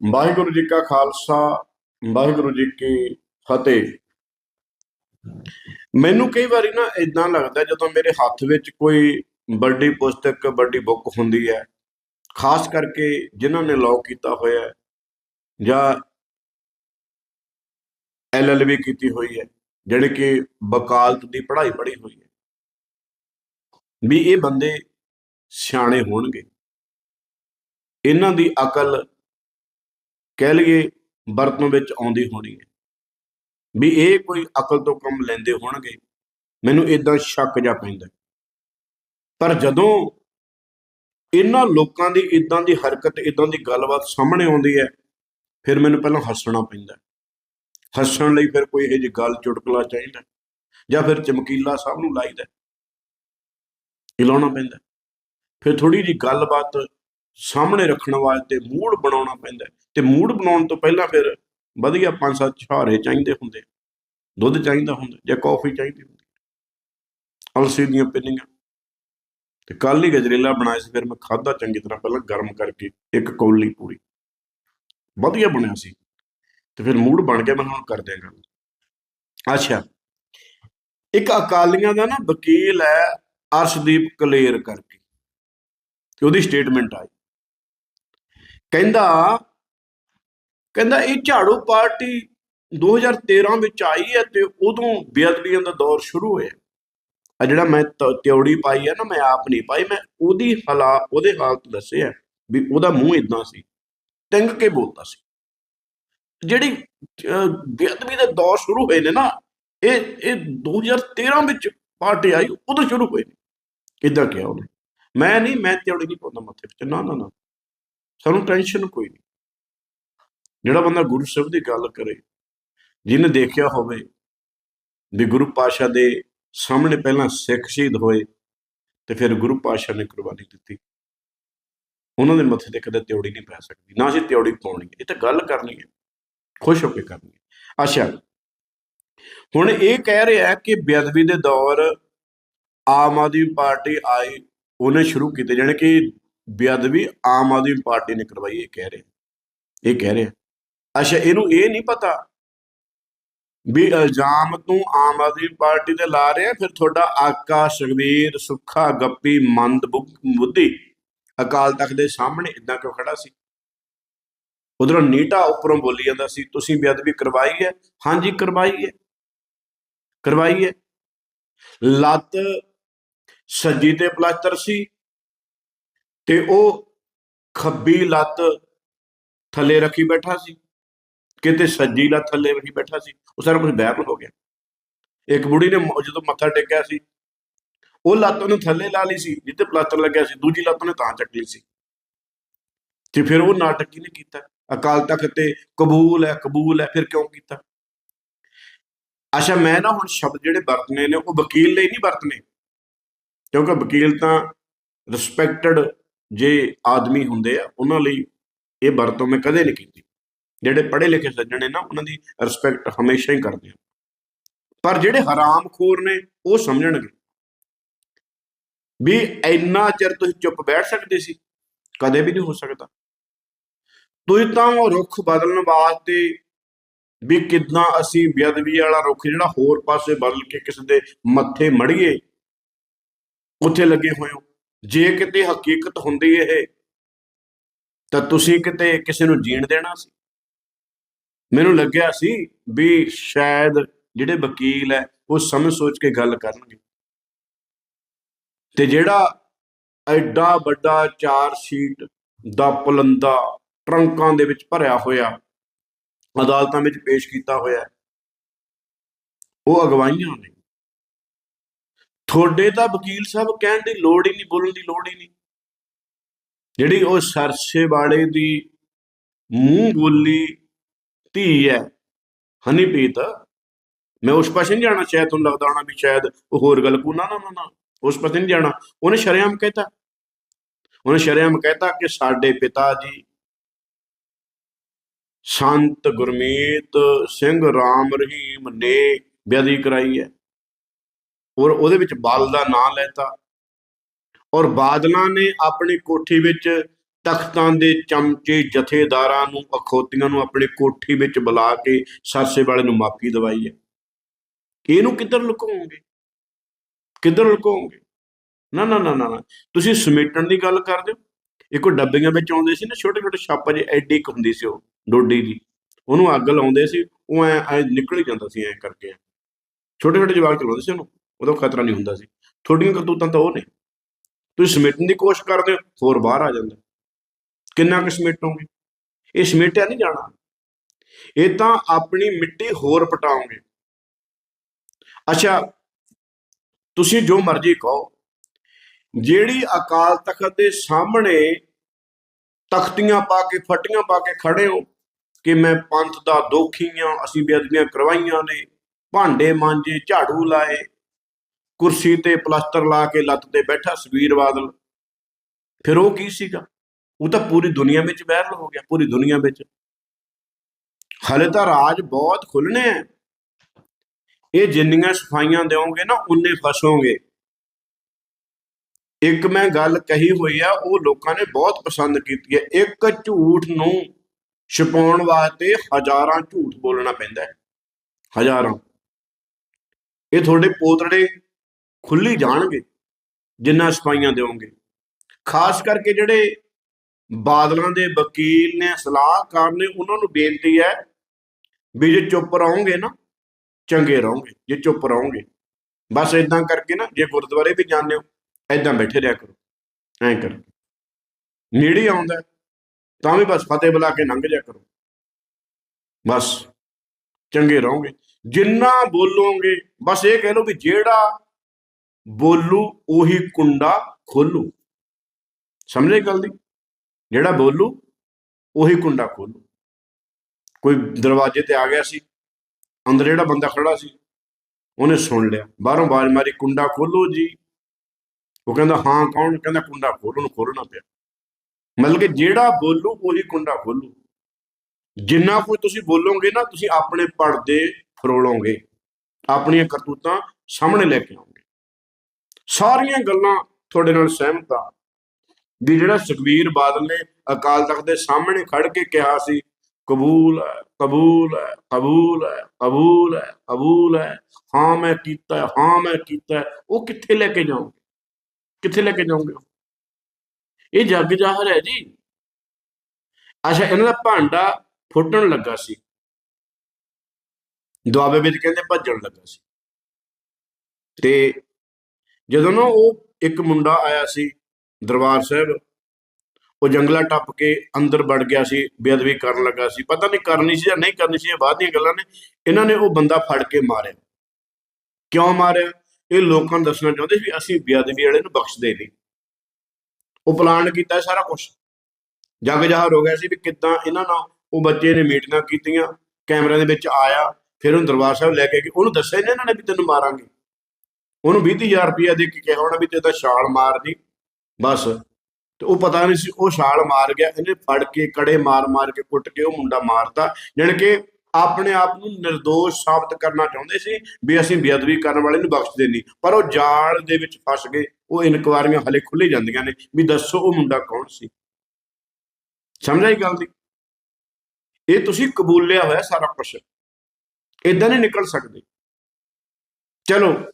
ਵਾਹਿਗੁਰੂ ਜੀ ਕਾ ਖਾਲਸਾ, ਵਾਹਿਗੁਰੂ ਜੀ ਕੀ ਫਤਿਹ। ਮੈਨੂੰ ਕਈ ਵਾਰੀ ਨਾ ਇਦਾਂ ਲੱਗਦਾ ਜਦੋਂ ਮੇਰੇ ਹੱਥ ਵਿੱਚ ਕੋਈ ਵੱਡੀ ਪੁਸਤਕ, ਵੱਡੀ ਬੁੱਕ ਹੁੰਦੀ ਹੈ, ਖਾਸ ਕਰਕੇ ਜਿਨ੍ਹਾਂ ਨੇ ਲਾਅ ਕੀਤਾ ਹੋਇਆ ਹੈ, ਜਾਂ ਐਲਐਲਬੀ ਕੀਤੀ ਹੋਈ ਹੈ ਜਿਹੜੇ ਕਿ ਵਕਾਲਤ ਦੀ ਪੜ੍ਹਾਈ ਪੜ੍ਹੀ ਹੋਈ ਹੈ, ਵੀ ਇਹ ਬੰਦੇ ਸਿਆਣੇ ਹੋਣਗੇ। ਇਹਨਾਂ ਦੀ ਅਕਲ ਕਹਿ ਲਈਏ ਵਰਤੋਂ ਵਿੱਚ ਆਉਂਦੀ ਹੋਣੀ ਹੈ। ਵੀ ਇਹ ਕੋਈ ਅਕਲ ਤੋਂ ਕੰਮ ਲੈਂਦੇ ਹੋਣਗੇ, ਮੈਨੂੰ ਇਦਾਂ ਸ਼ੱਕ ਜਾ ਪੈਂਦਾ ਪਰ ਜਦੋਂ ਇਹਨਾਂ ਲੋਕਾਂ ਦੀ ਇਦਾਂ ਦੀ ਹਰਕਤ ਇਦਾਂ ਦੀ ਗੱਲਬਾਤ ਸਾਹਮਣੇ ਆਉਂਦੀ ਹੈ, ਫਿਰ ਮੈਨੂੰ ਪਹਿਲਾਂ ਹੱਸਣਾ ਪੈਂਦਾ ਹੱਸਣ ਲਈ ਫਿਰ ਕੋਈ ਇਹ ਜਿਹੀ ਗੱਲ ਚੁਟਕਲਾ ਚਾਹੀਦਾ ਜਾਂ ਫਿਰ ਚਮਕੀਲਾ ਸਭ ਨੂੰ ਲਾਈਦਾ ਲਾਉਣਾ ਪੈਂਦਾ ਫਿਰ ਥੋੜੀ ਜੀ ਗੱਲਬਾਤ ਸਾਹਮਣੇ ਰੱਖਣ ਵਾਸਤੇ ਮੂਡ ਬਣਾਉਣਾ ਪੈਂਦਾ ਤੇ ਮੂਡ ਬਣਾਉਣ ਤੋਂ ਪਹਿਲਾਂ ਫਿਰ ਵਧੀਆ ਪੰਜ ਸੱਤ ਛਾਰੇ ਚਾਹੀਦੇ ਹੁੰਦੇ ਦੁੱਧ ਚਾਹੀਦਾ ਹੁੰਦਾ ਜਾਂ ਕੌਫੀ ਚਾਹੀਦੀ ਹੁੰਦੀ ਅਲਸੀ ਦੀਆਂ ਪਿੰਨੀਆਂ। ਤੇ ਕੱਲ ਹੀ ਗਜਰੇਲਾ ਬਣਾਇਆ ਸੀ, ਫਿਰ ਮੈਂ ਖਾਦਾ ਚੰਗੀ ਤਰ੍ਹਾਂ ਪਹਿਲਾਂ ਗਰਮ ਕਰਕੇ, ਇੱਕ ਕੌਲੀ ਪੂਰੀ। ਵਧੀਆ ਬਣਿਆ ਸੀ। ਤੇ ਫਿਰ ਮੂਡ ਬਣ ਗਿਆ, ਮੈਂ ਹੁਣ ਕਰ ਦਿਆਂਗਾ। ਅੱਛਾ। ਇੱਕ ਅਕਾਲੀਆਂ ਦਾ ਨਾ ਵਕੀਲ ਹੈ ਅਰਸ਼ਦੀਪ ਕਲੇਰ ਕਰਕੇ। ਤੇ ਉਹਦੀ ਸਟੇਟਮੈਂਟ ਆਈ। ਕਹਿੰਦਾ ਕਹਿੰਦਾ, ਇਹ ਝਾੜੂ ਪਾਰਟੀ 2013 ਵਿੱਚ ਆਈ ਹੈ ਤੇ ਉਦੋਂ ਬੇਅਦਬੀਆਂ ਦਾ ਦੌਰ ਸ਼ੁਰੂ ਹੋਇਆ। ਆ ਜਿਹੜਾ ਮੈਂ ਤ- ਤਿਉੜੀ ਪਾਈ ਹੈ ਨਾ, ਮੈਂ ਆਪ ਨਹੀਂ ਪਾਈ, ਮੈਂ ਉਹਦੀ ਹਾਲਾ, ਉਹਦੇ ਹਾਲਤ ਦੱਸਿਆ ਵੀ ਉਹਦਾ ਮੂੰਹ ਇਦਾਂ ਸੀ, ਟੰਗ ਕੇ ਬੋਲਦਾ ਸੀ। ਜਿਹੜੀ ਬੇਅਦਬੀ ਦਾ ਦੌਰ ਸ਼ੁਰੂ ਹੋਏ ਨੇ ਨਾ, ਇਹ ਇਹ 2013 ਵਿੱਚ ਪਾਰਟੀ ਆਈ, ਉਦੋਂ ਸ਼ੁਰੂ ਹੋਏ ਨੇ। ਇਦਾਂ ਕਿਹਾ ਉਹਨੇ? ਮੈਂ ਨਹੀਂ, ਮੈਂ ਤਿਉੜੀ ਨਹੀਂ ਪਾਉਂਦਾ ਮੱਥੇ ਵਿੱਚ ਨਾ ਨਾ ਨਾ। ਸਾਨੂੰ ਟੈਨਸ਼ਨ ਕੋਈ ਨਹੀਂ। ਜਿਹੜਾ ਬੰਦਾ ਗੁਰੂ ਸਾਹਿਬ ਦੀ ਗੱਲ ਕਰੇ, ਜਿਹਨੇ ਦੇਖਿਆ ਹੋਵੇ ਵੀ ਗੁਰੂ ਪਾਸ਼ਾ ਦੇ ਸਾਹਮਣੇ ਪਹਿਲਾਂ ਸਿੱਖ ਸ਼ਹੀਦ ਹੋਏ ਤੇ ਫਿਰ ਗੁਰੂ ਪਾਸ਼ਾ ਨੇ ਕੁਰਬਾਨੀ ਦਿੱਤੀ। ਉਹਨਾਂ ਦੇ ਮੱਥੇ ਤੇ ਕਦੇ ਤਿਉੜੀ ਨਹੀਂ ਪੈ ਸਕਦੀ, ਨਾ ਅਸੀਂ ਤਿਉੜੀ ਪਾਉਣੀ ਹੈ। ਇਹ ਤਾਂ ਗੱਲ ਕਰਨੀ ਹੈ, ਖੁਸ਼ ਹੋ ਕੇ ਕਰਨੀ ਹੈ। ਅੱਛਾ, ਹੁਣ ਇਹ ਕਹਿ ਰਿਹਾ ਕਿ ਬੇਅਦਬੀ ਦੇ ਦੌਰ ਆਮ ਆਦਮੀ ਪਾਰਟੀ ਆਈ ਉਹਨੇ ਸ਼ੁਰੂ ਕੀਤੇ, ਜਾਣੀ ਕਿ ਬੇਅਦਬੀ ਆਮ ਆਦਮੀ ਪਾਰਟੀ ਨੇ ਕਰਵਾਈ, ਇਹ ਕਹਿ ਰਿਹਾ। ਇਹ ਕਹਿ ਰਿਹਾ। ਅੱਛਾ, ਇਹਨੂੰ ਇਹ ਨਹੀਂ ਪਤਾ ਵੀ ਇਲਜ਼ਾਮ ਤੂੰ ਆਮ ਆਦਮੀ ਪਾਰਟੀ ਤੇ ਲਾ ਰਿਹਾ, ਫਿਰ ਤੁਹਾਡਾ ਆਕਾ ਸੁਖਬੀਰ, ਸੁੱਖਾ, ਗੱਪੀ, ਮੰਦ ਬੁੱਧ- ਬੁੱਧੀ ਅਕਾਲ ਤਖਤ ਦੇ ਸਾਹਮਣੇ ਇਦਾਂ ਕਿਉਂ ਖੜਾ ਸੀ? ਉਧਰੋਂ ਨੀਟਾ ਉੱਪਰੋਂ ਬੋਲੀ ਜਾਂਦਾ ਸੀ, ਤੁਸੀਂ ਬੇਅਦਬੀ ਕਰਵਾਈ ਹੈ? ਹਾਂਜੀ, ਕਰਵਾਈ ਹੈ। ਕਰਵਾਈ ਹੈ। ਲੱਤ ਸੱਜੀ ਤੇ ਪਲਾਸਟਰ ਸੀ। ਤੇ ਉਹ ਖੱਬੀ ਲੱਤ ਥੱਲੇ ਰੱਖੀ ਬੈਠਾ ਸੀ, ਕਿਤੇ ਸੱਜੀ ਲੱਤ ਥੱਲੇ ਰੱਖੀ ਬੈਠਾ ਸੀ, ਉਹ ਸਾਰਾ ਕੁਝ ਬੈਰ ਹੋ ਗਿਆ। ਇੱਕ ਬੁੜੀ ਨੇ ਜਦੋਂ ਮੱਥਾ ਟੇਕਿਆ ਸੀ, ਉਹ ਲੱਤ ਉਹਨੇ ਥੱਲੇ ਲਾ ਲਈ ਸੀ ਜਿੱਤੇ ਪਲਾਸਟਰ ਲੱਗਿਆ ਸੀ, ਦੂਜੀ ਲੱਤ ਉਹਨੇ ਤਾਂ ਚੱਕ ਲਈ ਸੀ। ਤੇ ਫਿਰ ਉਹ ਨਾਟਕ ਕਿਹਨੇ ਕੀਤਾ? ਅਕਾਲ ਤਖਤ ਤੇ ਕਬੂਲ ਹੈ ਕਬੂਲ ਹੈ, ਫਿਰ ਕਿਉਂ ਕੀਤਾ? ਅੱਛਾ, ਮੈਂ ਨਾ ਹੁਣ ਸ਼ਬਦ ਜਿਹੜੇ ਵਰਤਨੇ ਨੇ, ਉਹ ਵਕੀਲ ਲਈ ਨਹੀਂ ਵਰਤਨੇ, ਕਿਉਂਕਿ ਵਕੀਲ ਤਾਂ ਰਿਸਪੈਕਟਡ ਜੇ ਆਦਮੀ ਹੁੰਦੇ ਆ, ਉਹਨਾਂ ਲਈ ਇਹ ਵਰਤੋਂ ਮੈਂ ਕਦੇ ਨਹੀਂ ਕੀਤੀ। ਜਿਹੜੇ ਪੜ੍ਹੇ ਲਿਖੇ ਸੱਜਣ ਨੇ ਨਾ, ਉਹਨਾਂ ਦੀ ਰਿਸਪੈਕਟ ਹਮੇਸ਼ਾ ਹੀ ਕਰਦੇ ਆ। ਪਰ ਜਿਹੜੇ ਹਰਾਮਖੋਰ ਨੇ, ਉਹ ਸਮਝਣਗੇ। ਵੀ ਇੰਨਾ ਚਿਰ ਤੁਸੀਂ ਚੁੱਪ ਬੈਠ ਸਕਦੇ ਸੀ, ਕਦੇ ਵੀ ਨਹੀਂ ਹੋ ਸਕਦਾ। ਤੁਸੀਂ ਤਾਂ ਉਹ ਰੁੱਖ ਬਦਲਣ ਵਾਸਤੇ ਵੀ ਕਿਦਾਂ ਅਸੀਂ ਬੇਅਦਬੀ ਵਾਲਾ ਰੁੱਖ ਜਿਹੜਾ ਹੋਰ ਪਾਸੇ ਬਦਲ ਕੇ ਕਿਸੇ ਦੇ ਮੱਥੇ ਮੜੀਏ, ਉੱਥੇ ਲੱਗੇ ਹੋਏ ਹੋ। ਜੇ ਕਿਤੇ ਹਕੀਕਤ ਹੁੰਦੀ ਇਹ, ਤਾਂ ਤੁਸੀਂ ਕਿਤੇ ਕਿਸੇ ਨੂੰ ਜੀਣ ਦੇਣਾ ਸੀ? ਮੈਨੂੰ ਲੱਗਿਆ ਸੀ ਵੀ ਸ਼ਾਇਦ ਜਿਹੜੇ ਵਕੀਲ ਹੈ, ਉਹ ਸਮਝ ਸੋਚ ਕੇ ਗੱਲ ਕਰਨਗੇ। ਤੇ ਜਿਹੜਾ ਐਡਾ ਵੱਡਾ ਚਾਰ ਸ਼ੀਟ ਦਾ ਪੁਲੰਦਾ ਟਰੰਕਾਂ ਦੇ ਵਿੱਚ ਭਰਿਆ ਹੋਇਆ, ਅਦਾਲਤਾਂ ਵਿੱਚ ਪੇਸ਼ ਕੀਤਾ ਹੋਇਆ, ਉਹ ਅਗਵਾਈਆਂ ਨੇ। ਤੁਹਾਡੇ ਤਾਂ ਵਕੀਲ ਸਾਹਿਬ ਕਹਿਣ ਦੀ ਲੋੜ ਹੀ ਨਹੀਂ, ਬੋਲਣ ਦੀ ਲੋੜ ਹੀ ਨਹੀਂ। ਜਿਹੜੀ ਉਹ ਸਰਸੇ ਵਾਲੇ ਦੀ ਮੂੰਹ ਬੋਲੀ ਧੀ ਹੈ ਹਨੀਪ੍ਰੀਤ ਮੈਂ ਉਸ ਪਾਸੇ ਨਹੀਂ ਜਾਣਾ, ਸ਼ਾਇਦ ਤੁਹਾਨੂੰ ਲੱਗਦਾ ਹੋਣਾ ਵੀ ਸ਼ਾਇਦ ਉਹ ਹੋਰ ਗੱਲ ਕੋ ਨਾ ਨਾ ਨਾ ਉਸ ਪਾਸੇ ਨਹੀਂ ਜਾਣਾ। ਉਹਨੇ ਸ਼ਰੇਆਮ ਕਹਿਤਾ। ਉਹਨੇ ਸ਼ਰੇਆਮ ਕਹਿਤਾ ਕਿ ਸਾਡੇ ਪਿਤਾ ਜੀ ਸੰਤ ਗੁਰਮੀਤ ਸਿੰਘ ਰਾਮ ਰਹੀਮ ਨੇ ਬੇਅਦਬੀ ਕਰਾਈ ਹੈ। ਔਰ ਉਹਦੇ ਵਿੱਚ ਬਾਦਲ ਦਾ ਨਾਮ ਲੈਤਾ। ਔਰ ਬਾਦਲਾਂ ਨੇ ਆਪਣੀ ਕੋਠੀ ਵਿੱਚ ਤਖਤਾਂ ਦੇ ਚਮਚੇ ਜਥੇਦਾਰਾਂ ਨੂੰ, ਅਖੋਤੀਆਂ ਨੂੰ ਆਪਣੀ ਕੋਠੀ ਵਿੱਚ ਬੁਲਾ ਕੇ ਸਰਸੇ ਵਾਲੇ ਨੂੰ ਮਾਫੀ ਦਵਾਈ ਹੈ। ਇਹਨੂੰ ਕਿੱਧਰ ਲੁਕਾਉਂਗੇ ਕਿੱਧਰ ਲੁਕਾਓਗੇ? ਨਾ ਨਾ ਨਾ ਨਾ ਤੁਸੀਂ ਸਮੇਟਣ ਦੀ ਗੱਲ ਕਰਦੇ ਹੋ। ਇੱਕੋ ਡੱਬੀਆਂ ਵਿੱਚ ਆਉਂਦੇ ਸੀ ਨਾ ਛੋਟੇ ਛੋਟੇ ਛਾਪਾ ਜੇ ਐਡੀ ਕੁ ਹੁੰਦੀ ਸੀ ਉਹ, ਡੋਡੀ ਦੀ। ਉਹਨੂੰ ਅੱਗ ਲਾਉਂਦੇ ਸੀ, ਉਹ ਐ ਐ ਨਿਕਲ ਹੀ ਜਾਂਦਾ ਸੀ, ਐ ਕਰਕੇ। ਛੋਟੇ ਛੋਟੇ ਜਵਾਕ ਚਲਾਉਂਦੇ ਸੀ ਉਹਨੂੰ। ਉਦੋਂ ਖਤਰਾ ਨਹੀਂ ਹੁੰਦਾ ਸੀ। ਤੁਹਾਡੀਆਂ ਕਰਤੂਤਾਂ ਤਾਂ ਉਹ ਨੇ। ਤੁਸੀਂ ਸਮੇਟਣ ਦੀ ਕੋਸ਼ਿਸ਼ ਕਰਦੇ ਹੋ, ਹੋਰ ਬਾਹਰ ਆ ਜਾਂਦਾ। ਕਿੰਨਾ ਕੁ ਸਮੇਟੋਗੇ? ਇਹ ਸਮੇਟਿਆ ਨਹੀਂ ਜਾਣਾ। ਇਹ ਤਾਂ ਆਪਣੀ ਮਿੱਟੀ ਹੋਰ ਪਟਾਓਗੇ। ਅੱਛਾ, ਤੁਸੀਂ ਜੋ ਮਰਜ਼ੀ ਕਹੋ, ਜਿਹੜੀ ਅਕਾਲ ਤਖਤ ਦੇ ਸਾਹਮਣੇ ਤਖਤੀਆਂ ਪਾ ਕੇ, ਫਟੀਆਂ ਪਾ ਕੇ ਖੜੇ ਹੋ, ਕਿ ਮੈਂ ਪੰਥ ਦਾ ਦੋਖੀਆਂ ਅਸੀਂ ਬੇਅਦਬੀਆਂ ਕਰਵਾਈਆਂ ਨੇ, ਭਾਂਡੇ ਮਾਂਜੇ, ਝਾੜੂ ਲਾਏ ਕੁਰਸੀ ਤੇ ਪਲਾਸਟਰ ਲਾ ਕੇ ਲੱਤ ਤੇ ਬੈਠਾ ਸੁਖਬੀਰ ਬਾਦਲ। ਫਿਰ ਉਹ ਕੀ ਸੀਗਾ? ਉਹ ਤਾਂ ਪੂਰੀ ਦੁਨੀਆ ਵਿੱਚ ਵਾਇਰਲ ਹੋ ਗਿਆ, ਪੂਰੀ ਦੁਨੀਆ ਵਿੱਚ। ਹਲੇ ਤਾਂ ਰਾਜ ਬਹੁਤ ਖੁੱਲਣੇ ਆ। ਇਹ ਜਿੰਨੀਆਂ ਸਫਾਈਆਂ ਦਿਓਗੇ ਨਾ ਉਨੇ ਫਸੋਗੇ। ਇੱਕ ਮੈਂ ਗੱਲ ਕਹੀ ਹੋਈ ਆ, ਉਹ ਲੋਕਾਂ ਨੇ ਬਹੁਤ ਪਸੰਦ ਕੀਤੀ ਹੈ ਇੱਕ ਝੂਠ ਨੂੰ ਛਪਾਉਣ ਵਾਸਤੇ ਹਜ਼ਾਰਾਂ ਝੂਠ ਬੋਲਣਾ ਪੈਂਦਾ ਹੈ। ਹਜ਼ਾਰਾਂ। ਇਹ ਤੁਹਾਡੇ ਪੋਤੜੇ ਖੁੱਲੀ ਜਾਣਗੇ, ਜਿੰਨਾ ਸਫਾਈਆਂ ਦਿਓਗੇ ਖਾਸ ਕਰਕੇ ਜਿਹੜੇ ਬਾਦਲਾਂ ਦੇ ਵਕੀਲ ਨੇ, ਸਲਾਹਕਾਰ ਨੇ, ਉਹਨਾਂ ਨੂੰ ਬੇਨਤੀ ਹੈ ਵੀ ਜੇ ਚੁੱਪ ਰਹੋਗੇ ਨਾ, ਚੰਗੇ ਰਹੋਗੇ, ਜੇ ਚੁੱਪ ਰਹੋਗੇ। ਬਸ ਇਦਾਂ ਕਰਕੇ ਨਾ, ਜੇ ਗੁਰਦੁਆਰੇ ਵੀ ਜਾਂਦੇ ਹੋ ਐਦਾਂ ਬੈਠੇ ਰਿਹਾ ਕਰੋ, ਐਂ ਕਰ। ਨੇੜੇ ਆਉਂਦਾ, ਤਾਂ ਵੀ ਬਸ ਫਤਿਹ ਬੁਲਾ ਕੇ ਲੰਘ ਜਾ ਕਰੋ। ਬਸ, ਚੰਗੇ ਰਹੋਗੇ। ਜਿੰਨਾ ਬੋਲੋਗੇ, ਬਸ ਇਹ ਕਹਿ ਲਓ ਵੀ ਜਿਹੜਾ ਬੋਲੂ ਉਹੀ ਕੁੰਡਾ ਖੋਲੂ। ਸਮਝੇ ਗੱਲ ਦੀ? ਜਿਹੜਾ ਬੋਲੂ, ਉਹੀ ਕੁੰਡਾ ਖੋਲੂ। ਕੋਈ ਦਰਵਾਜ਼ੇ ਤੇ ਆ ਗਿਆ ਸੀ, ਅੰਦਰ ਜਿਹੜਾ ਬੰਦਾ ਖੜਾ ਸੀ, ਉਹਨੇ ਸੁਣ ਲਿਆ। ਬਾਹਰੋਂ ਆਵਾਜ਼ ਮਾਰੀ, ਕੁੰਡਾ ਖੋਲੋ ਜੀ। ਉਹ ਕਹਿੰਦਾ, ਹਾਂ, ਕੌਣ? ਕਹਿੰਦਾ, ਕੁੰਡਾ ਖੋਲੋ, ਉਹਨੂੰ ਖੋਲਣਾ ਪਿਆ। ਮਤਲਬ ਕਿ ਜਿਹੜਾ ਬੋਲੂ, ਉਹੀ ਕੁੰਡਾ ਖੋਲੂ। ਜਿੰਨਾ ਕੋਈ ਤੁਸੀਂ ਬੋਲੋਗੇ ਨਾ, ਤੁਸੀਂ ਆਪਣੇ ਪਰਦੇ ਫਰੋਲੋਗੇ, ਆਪਣੀਆਂ ਕਰਤੂਤਾਂ ਸਾਹਮਣੇ ਲੈ ਕੇ ਆਓ ਸਾਰੀਆਂ ਗੱਲਾਂ ਤੁਹਾਡੇ ਨਾਲ ਸਹਿਮਤ ਆ ਵੀ ਜਿਹੜਾ ਸੁਖਬੀਰ ਬਾਦਲ ਨੇ ਅਕਾਲ ਤਖਤ ਦੇ ਸਾਹਮਣੇ ਖੜ ਕੇ ਕਿਹਾ ਸੀ, ਕਬੂਲ ਹੈ ਕਬੂਲ ਹੈ ਕਬੂਲ ਹੈ ਕਬੂਲ ਹੈ ਕਬੂਲ ਹੈ, ਹਾਂ ਮੈਂ ਕੀਤਾ ਹਾਂ ਮੈਂ ਕੀਤਾ ਉਹ ਕਿੱਥੇ ਲੈ ਕੇ ਜਾਓਗੇ? ਕਿੱਥੇ ਲੈ ਕੇ ਜਾਓਗੇ ਇਹ ਜੱਗ ਜ਼ਾਹਰ ਹੈ ਜੀ। ਅੱਛਾ, ਇਹਨਾਂ ਦਾ ਭਾਂਡਾ ਫੁੱਟਣ ਲੱਗਾ ਸੀ। ਦੁਆਬੇ ਵਿੱਚ ਕਹਿੰਦੇ ਭੱਜਣ ਲੱਗਾ ਸੀ। ਤੇ ਜਦੋਂ ਨਾ ਉਹ ਇੱਕ ਮੁੰਡਾ ਆਇਆ ਸੀ ਦਰਬਾਰ ਸਾਹਿਬ ਉਹ ਜੰਗਲਾ ਟੱਪ ਕੇ ਅੰਦਰ ਵੜ ਗਿਆ ਸੀ ਬੇਅਦਬੀ ਕਰਨ ਲੱਗਾ ਸੀ। ਪਤਾ ਨਹੀਂ ਕਰਨੀ ਸੀ ਜਾਂ ਨਹੀਂ ਕਰਨੀ ਸੀ ਇਹ ਬਾਅਦ ਦੀਆਂ ਗੱਲਾਂ ਨੇ। ਇਹਨਾਂ ਨੇ ਉਹ ਬੰਦਾ ਫੜ ਕੇ ਮਾਰਿਆ। ਕਿਉਂ ਮਾਰਿਆ? ਇਹ ਲੋਕਾਂ ਨੂੰ ਦੱਸਣਾ ਚਾਹੁੰਦੇ ਸੀ ਵੀ ਅਸੀਂ ਬੇਅਦਬੀ ਵਾਲੇ ਨੂੰ ਬਖਸ਼ਦੇ ਨਹੀਂ। ਉਹ ਪਲਾਨ ਕੀਤਾ ਸਾਰਾ ਕੁਝ ਜੱਗ ਜਾਹਰ ਹੋ ਗਿਆ ਸੀ ਵੀ ਕਿੱਦਾਂ ਇਹਨਾਂ ਨਾਲ ਉਹ ਬੱਚੇ ਨੇ ਮੀਟਿੰਗਾਂ ਕੀਤੀਆਂ ਕੈਮਰਿਆਂ ਦੇ ਵਿੱਚ ਆਇਆ ਫਿਰ ਉਹਨੂੰ ਦਰਬਾਰ ਸਾਹਿਬ ਲੈ ਕੇ ਗਏ। ਉਹਨੂੰ ਦੱਸਿਆ ਇਹਨਾਂ ਨੇ ਵੀ ਤੈਨੂੰ ਮਾਰਾਂਗੇ। ਉਹਨੂੰ 20000 ਰੁਪਇਆ ਦੇ ਕੇ ਕਿਹਾ ਹੋਣਾ ਵੀ ਤੇ ਤਾਂ ਛਾਲ ਮਾਰ ਦੀ। ਬਸ। ਤੇ ਉਹ ਪਤਾ ਨਹੀਂ ਸੀ, ਉਹ ਛਾਲ ਮਾਰ ਗਿਆ। ਇਹਨੇ ਫੜ ਕੇ, ਕੜੇ ਮਾਰ ਮਾਰ ਕੇ ਕੁੱਟ ਕੇ ਉਹ ਮੁੰਡਾ ਮਾਰਤਾ। ਜਾਣੀ ਕਿ ਆਪਣੇ ਆਪ ਨੂੰ નિર્ਦੋਸ਼ ਸਾਬਤ ਕਰਨਾ ਚਾਹੁੰਦੇ ਸੀ ਵੀ ਅਸੀਂ ਬੇਅਦਬੀ ਕਰਨ ਵਾਲੇ ਨੂੰ ਬਖਸ਼ਦੇ ਨਹੀਂ। ਪਰ ਉਹ ਜਾਲ ਦੇ ਵਿੱਚ ਫਸ ਗਏ। ਉਹ ਇਨਕੁਆਰੀਆਂ ਹਲੇ ਖੁੱਲੇ ਜਾਂਦੀਆਂ ਨੇ। ਵੀ ਦੱਸੋ ਉਹ ਮੁੰਡਾ ਕੌਣ ਸੀ? ਸਮਝ ਆਈ ਗੱਲ ਦੀ? ਇਹ ਤੁਸੀਂ ਕਬੂਲਿਆ ਹੋਇਆ ਸਾਰਾ ਕੁਝ ਇਦਾਂ ਨਹੀਂ ਨਿਕਲ ਸਕਦੇ। ਚਲੋ।